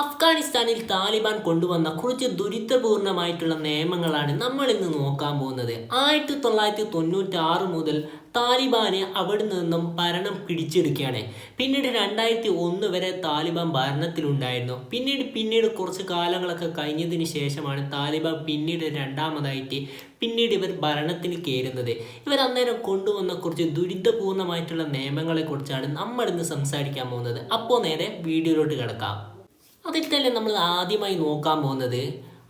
അഫ്ഗാനിസ്ഥാനിൽ താലിബാൻ കൊണ്ടുവന്ന കുറച്ച് ദുരിതപൂർണമായിട്ടുള്ള നിയമങ്ങളാണ് നമ്മൾ ഇന്ന് നോക്കാൻ പോകുന്നത്. ആയിരത്തി തൊള്ളായിരത്തി തൊണ്ണൂറ്റി ആറ് മുതൽ താലിബാനെ അവിടെ നിന്നും ഭരണം പിടിച്ചെടുക്കുകയാണ്. പിന്നീട് രണ്ടായിരത്തി ഒന്ന് വരെ താലിബാൻ ഭരണത്തിലുണ്ടായിരുന്നു. പിന്നീട് പിന്നീട് കുറച്ച് കാലങ്ങളൊക്കെ കഴിഞ്ഞതിന് ശേഷമാണ് താലിബാൻ പിന്നീട് രണ്ടാമതായിട്ട് പിന്നീട് ഇവർ ഭരണത്തിന് കയറുന്നത്. ഇവർ അന്നേരം കൊണ്ടുവന്ന കുറച്ച് ദുരിതപൂർണമായിട്ടുള്ള നിയമങ്ങളെക്കുറിച്ചാണ് നമ്മൾ ഇന്ന് സംസാരിക്കാൻ പോകുന്നത്. അപ്പോൾ നേരെ വീഡിയോയിലോട്ട് കിടക്കാം. അതിൽ തന്നെ നമ്മൾ ആദ്യമായി നോക്കാൻ പോകുന്നത്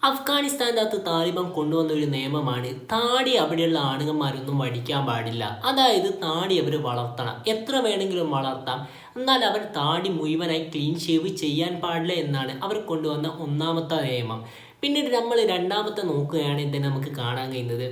അഫ്ഗാനിസ്ഥാന്റെ അകത്ത് താലിബാൻ കൊണ്ടുവന്ന ഒരു നിയമമാണ് താടി അവിടെയുള്ള ആണുങ്ങന്മാരൊന്നും വടിക്കാൻ പാടില്ല. അതായത് താടി അവർ വളർത്തണം. എത്ര വേണമെങ്കിലും വളർത്താം. എന്നാൽ അവർ താടി മുഴുവനായി ക്ലീൻ ഷേവ് ചെയ്യാൻ പാടില്ല എന്നാണ് അവർ കൊണ്ടുവന്ന ഒന്നാമത്തെ നിയമം. പിന്നീട് നമ്മൾ രണ്ടാമത്തെ നോക്കുകയാണെങ്കിൽ തന്നെ നമുക്ക് കാണാൻ കഴിയുന്നത്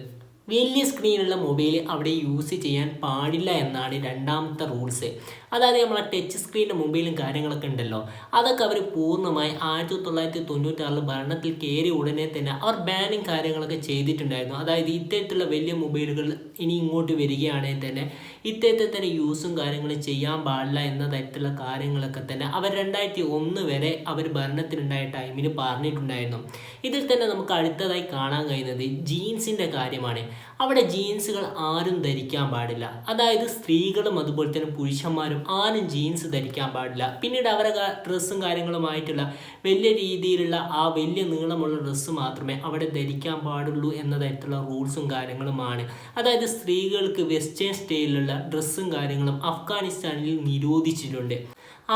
വലിയ സ്ക്രീനുള്ള മൊബൈൽ അവിടെ യൂസ് ചെയ്യാൻ പാടില്ല എന്നാണ് രണ്ടാമത്തെ റൂൾസ് അതായത് നമ്മളെ ടച്ച് സ്ക്രീനിന്റെ മുമ്പിലും കാര്യങ്ങളൊക്കെ ഉണ്ടല്ലോ. അതൊക്കെ അവർ പൂർണമായി ആയിരത്തി തൊള്ളായിരത്തി തൊണ്ണൂറ്റാറിൽ ഭരണത്തിൽ കയറി ഉടനെ തന്നെ അവർ ബാനിങ് കാര്യങ്ങളൊക്കെ ചെയ്തിട്ടുണ്ടായിരുന്നു. അതായത് ഇത്തരത്തിലുള്ള വലിയ മൊബൈലുകൾ ഇനി ഇങ്ങോട്ട് വരികയാണെങ്കിൽ തന്നെ ഇത്തരത്തിൽ തന്നെ യൂസും കാര്യങ്ങളും ചെയ്യാൻ പാടില്ല എന്ന തരത്തിലുള്ള കാര്യങ്ങളൊക്കെ തന്നെ അവർ രണ്ടായിരത്തി ഒന്ന് വരെ അവർ ഭരണത്തിലുണ്ടായ ടൈമിൽ പറഞ്ഞിട്ടുണ്ടായിരുന്നു. ഇതിൽ തന്നെ നമുക്ക് അടുത്തതായി കാണാൻ കഴിയുന്നത് ജീൻസിന്റെ കാര്യമാണ്. അവിടെ ജീൻസുകൾ ആരും ധരിക്കാൻ പാടില്ല. അതായത് സ്ത്രീകളും അതുപോലെ തന്നെ പുരുഷന്മാരും ആരും ജീൻസ് ധരിക്കാൻ പാടില്ല. പിന്നീട് അവരുടെ ഡ്രസ്സും കാര്യങ്ങളുമായിട്ടുള്ള വലിയ രീതിയിലുള്ള ആ വലിയ നീളമുള്ള ഡ്രസ്സ് മാത്രമേ അവിടെ ധരിക്കാൻ പാടുള്ളൂ എന്ന തരത്തിലുള്ള റൂൾസും കാര്യങ്ങളുമാണ്. അതായത് സ്ത്രീകൾക്ക് വെസ്റ്റേൺ സ്റ്റൈലിലുള്ള ഡ്രസ്സും കാര്യങ്ങളും അഫ്ഗാനിസ്ഥാനിൽ നിരോധിച്ചിട്ടുണ്ട്.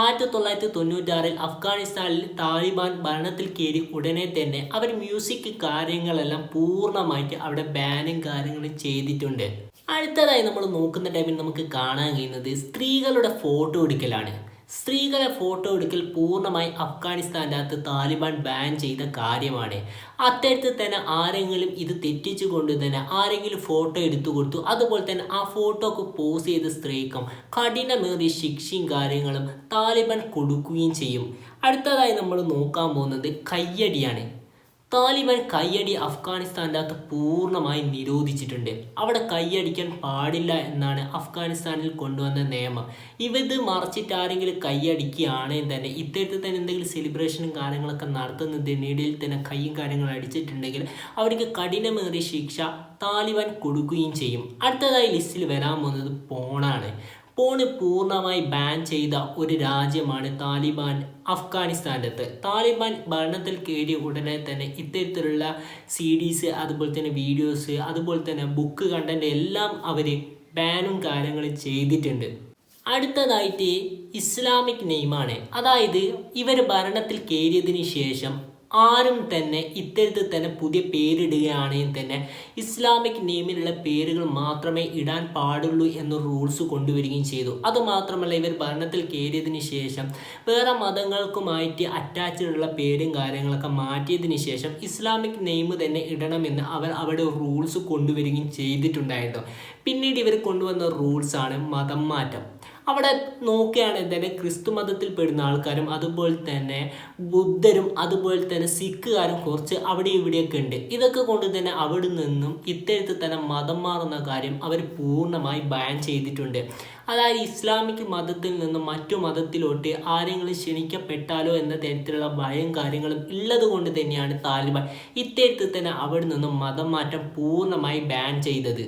ആയിരത്തി തൊള്ളായിരത്തി തൊണ്ണൂറ്റാറിൽ അഫ്ഗാനിസ്ഥാനിൽ താലിബാൻ ഭരണത്തിൽ കയറി ഉടനെ തന്നെ അവർ മ്യൂസിക് കാര്യങ്ങളെല്ലാം പൂർണമായിട്ട് അവിടെ ബാനും കാര്യങ്ങളും ചെയ്തിട്ടുണ്ട്. അടുത്തതായി നമ്മൾ നോക്കുന്ന ടൈമിൽ നമുക്ക് കാണാൻ കഴിയുന്നത് സ്ത്രീകളുടെ ഫോട്ടോ എടുക്കലാണ്. സ്ത്രീകളെ ഫോട്ടോ എടുക്കൽ പൂർണമായി അഫ്ഗാനിസ്ഥാന്റെ അകത്ത് താലിബാൻ ബാൻ ചെയ്ത കാര്യമാണ്. അത്തരത്തിൽ തന്നെ ആരെങ്കിലും ഇത് തെറ്റിച്ചു കൊണ്ട് തന്നെ ആരെങ്കിലും ഫോട്ടോ എടുത്തു കൊടുത്തു അതുപോലെ തന്നെ ആ ഫോട്ടോക്ക് പോസ് ചെയ്ത സ്ത്രീക്കും കഠിനമേറിയ ശിക്ഷയും കാര്യങ്ങളും താലിബാൻ കൊടുക്കുകയും ചെയ്യും. അടുത്തതായി നമ്മൾ നോക്കാൻ പോകുന്നത് കയ്യടിയാണ്. താലിബാൻ കയ്യടി അഫ്ഗാനിസ്ഥാന്റെ അകത്ത് പൂർണമായി നിരോധിച്ചിട്ടുണ്ട്. അവിടെ കയ്യടിക്കാൻ പാടില്ല എന്നാണ് അഫ്ഗാനിസ്ഥാനിൽ കൊണ്ടുവന്ന നിയമം. ഇവത് മറിച്ചിട്ട് ആരെങ്കിലും കയ്യടിക്കുകയാണെങ്കിൽ തന്നെ. ഇത്തരത്തിൽ തന്നെ എന്തെങ്കിലും സെലിബ്രേഷനും കാര്യങ്ങളൊക്കെ നടത്തുന്നതിനിടയിൽ തന്നെ കൈയും കാര്യങ്ങളും അടിച്ചിട്ടുണ്ടെങ്കിൽ അവർക്ക് കഠിനമേറിയ ശിക്ഷ താലിബാൻ കൊടുക്കുകയും ചെയ്യും. അടുത്തതായി ലിസ്റ്റിൽ വരാൻ പോകുന്നത് പോണാണ്. പോണ് പൂർണമായി ബാൻ ചെയ്ത ഒരു രാജ്യമാണ് താലിബാൻ അഫ്ഗാനിസ്ഥാനത്ത്. താലിബാൻ ഭരണത്തിൽ കയറിയ ഉടനെ തന്നെ ഇത്തരത്തിലുള്ള സി ഡീസ് അതുപോലെ തന്നെ വീഡിയോസ് അതുപോലെ തന്നെ ബുക്ക് കണ്ടന്റ് എല്ലാം അവർ ബാനും കാര്യങ്ങളും ചെയ്തിട്ടുണ്ട്. അടുത്തതായിട്ട് ഇസ്ലാമിക് നെയ്മാണ്. അതായത് ഇവർ ഭരണത്തിൽ കയറിയതിന് ശേഷം ആരും തന്നെ ഇത്തരത്തിൽ തന്നെ പുതിയ പേരിടുകയാണെങ്കിൽ തന്നെ ഇസ്ലാമിക് നെയിമിലുള്ള പേരുകൾ മാത്രമേ ഇടാൻ പാടുള്ളൂ എന്ന റൂൾസ് കൊണ്ടുവരികയും ചെയ്തു. അതുമാത്രമല്ല ഇവർ ഭരണത്തിൽ കയറിയതിന് ശേഷം വേറെ മതങ്ങൾക്കുമായിട്ട് അറ്റാച്ചുള്ള പേരും കാര്യങ്ങളൊക്കെ മാറ്റിയതിന് ശേഷം ഇസ്ലാമിക് നെയിം തന്നെ ഇടണമെന്ന് അവർ അവിടെ റൂൾസ് കൊണ്ടുവരികയും ചെയ്തിട്ടുണ്ടായിരുന്നു. പിന്നീട് ഇവർ കൊണ്ടുവന്ന റൂൾസാണ് മതം മാറ്റം. അവിടെ നോക്കുകയാണെങ്കിൽ തന്നെ ക്രിസ്തു മതത്തിൽ പെടുന്ന ആൾക്കാരും അതുപോലെ തന്നെ ബുദ്ധരും അതുപോലെ തന്നെ സിഖുകാരും കുറച്ച് അവിടെ ഇവിടെയൊക്കെ ഉണ്ട്. ഇതൊക്കെ കൊണ്ട് തന്നെ അവിടെ നിന്നും ഇത്തരത്തിൽ തന്നെ മതം മാറുന്ന കാര്യം അവർ പൂർണമായി ബാൻ ചെയ്തിട്ടുണ്ട്. അതായത് ഇസ്ലാമിക് മതത്തിൽ നിന്നും മറ്റു മതത്തിലോട്ട് ആരെങ്കിലും ക്ഷണിക്കപ്പെട്ടാലോ എന്ന തരത്തിലുള്ള ഭയം കാര്യങ്ങളും ഉള്ളത് കൊണ്ട് തന്നെയാണ് താലിബാൻ ഇത്തരത്തിൽ തന്നെ അവിടെ നിന്നും മതം മാറ്റം പൂർണമായി ബാൻ ചെയ്തത്.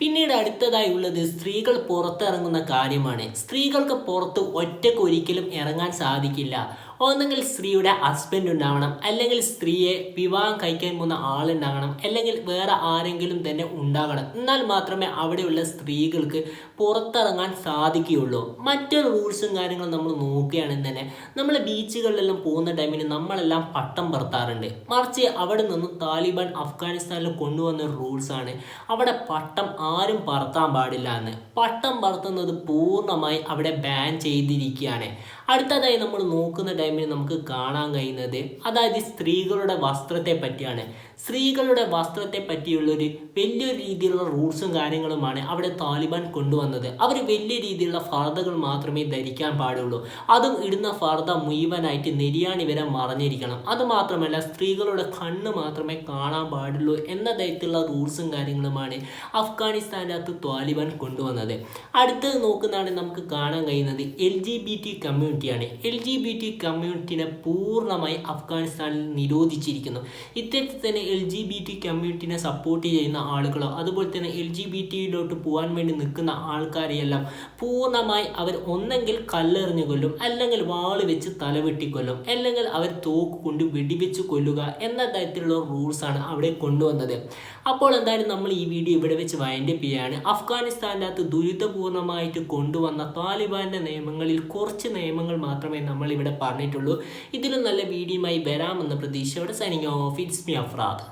പിന്നീട് അടുത്തതായി ഉള്ളത് സ്ത്രീകൾ പുറത്തിറങ്ങുന്ന കാര്യമാണ്. സ്ത്രീകൾക്ക് പുറത്ത് ഒറ്റയ്ക്ക് ഒരിക്കലും ഇറങ്ങാൻ സാധിക്കില്ല. ഒന്നെങ്കിൽ സ്ത്രീയുടെ ഹസ്ബൻഡ് ഉണ്ടാവണം. അല്ലെങ്കിൽ സ്ത്രീയെ വിവാഹം കഴിക്കാൻ പോകുന്ന ആളുണ്ടാകണം. അല്ലെങ്കിൽ വേറെ ആരെങ്കിലും തന്നെ ഉണ്ടാകണം. എന്നാൽ മാത്രമേ അവിടെയുള്ള സ്ത്രീകൾക്ക് പുറത്തിറങ്ങാൻ സാധിക്കുകയുള്ളൂ. മറ്റൊരു റൂൾസും കാര്യങ്ങളും നമ്മൾ നോക്കുകയാണെങ്കിൽ തന്നെ നമ്മൾ ബീച്ചുകളിലെല്ലാം പോകുന്ന ടൈമിന് നമ്മളെല്ലാം പട്ടം പറത്താറുണ്ട്. മറിച്ച് അവിടെ നിന്ന് താലിബാൻ അഫ്ഗാനിസ്ഥാനിൽ കൊണ്ടുവന്ന റൂൾസാണ് അവിടെ പട്ടം ആരും പറത്താൻ പാടില്ല എന്ന്. പട്ടം പറത്തുന്നത് പൂർണമായി അവിടെ ബാൻ ചെയ്തിരിക്കുകയാണ്. അടുത്തതായി നമ്മൾ നോക്കുന്ന ടൈമിൽ നമുക്ക് കാണാൻ കഴിയുന്നത് അതായത് സ്ത്രീകളുടെ വസ്ത്രത്തെ പറ്റിയാണ്. സ്ത്രീകളുടെ വസ്ത്രത്തെ പറ്റിയുള്ളൊരു വലിയൊരു രീതിയിലുള്ള റൂൾസും കാര്യങ്ങളുമാണ് അവിടെ താലിബാൻ കൊണ്ടുവന്നത്. അവർ വലിയ രീതിയിലുള്ള ഫർദകൾ മാത്രമേ ധരിക്കാൻ പാടുള്ളൂ. അതും ഇടുന്ന ഫർദ മുഴുവനായിട്ട് നെരിയാണി വരെ മറഞ്ഞിരിക്കണം. അതുമാത്രമല്ല സ്ത്രീകളുടെ കണ്ണ് മാത്രമേ കാണാൻ പാടുള്ളൂ എന്ന തരത്തിലുള്ള റൂൾസും കാര്യങ്ങളുമാണ് അഫ്ഗാനിസ്ഥാന്റെ അകത്ത് താലിബാൻ കൊണ്ടുവന്നത്. അടുത്തത് നോക്കുന്നതാണ് നമുക്ക് കാണാൻ കഴിയുന്നത് എൽ ജി ബി ടി കമ്മ്യൂണിറ്റിയാണ്. എൽ ജി ബി ടി കമ്മ്യൂണിറ്റിനെ പൂർണമായി അഫ്ഗാനിസ്ഥാനിൽ നിരോധിച്ചിരിക്കുന്നു. ഇത്തരത്തിൽ തന്നെ എൽ ജി ബി ടി കമ്മ്യൂണിറ്റിനെ സപ്പോർട്ട് ചെയ്യുന്ന ആളുകളോ അതുപോലെ തന്നെ എൽ ജി ബി ടിയിലോട്ട് പോകാൻ വേണ്ടി നിൽക്കുന്ന ആൾക്കാരെയെല്ലാം പൂർണമായി അവർ ഒന്നെങ്കിൽ കല്ലെറിഞ്ഞു കൊല്ലും അല്ലെങ്കിൽ വാൾ വെച്ച് തലവെട്ടിക്കൊല്ലും അല്ലെങ്കിൽ അവർ തോക്ക് കൊണ്ട് വെടിവെച്ച് കൊല്ലുക എന്ന തരത്തിലുള്ള റൂൾസാണ് അവിടെ കൊണ്ടുവന്നത്. അപ്പോൾ എന്തായാലും നമ്മൾ ഈ വീഡിയോ ഇവിടെ വെച്ച് വൈൻഡപ്പ് ചെയ്യാണ്. അഫ്ഗാനിസ്ഥാന്റെ അകത്ത് ദുരിതപൂർണമായിട്ട് കൊണ്ടുവന്ന താലിബാന്റെ നിയമങ്ങളിൽ കുറച്ച് നിയമങ്ങൾ മാത്രമേ നമ്മൾ ഇവിടെ പറഞ്ഞിട്ടുള്ളൂ ഇതിലും നല്ല വീഡിയോയുമായി വരാമെന്ന പ്രതീക്ഷയോടെ signing off it's me Afrad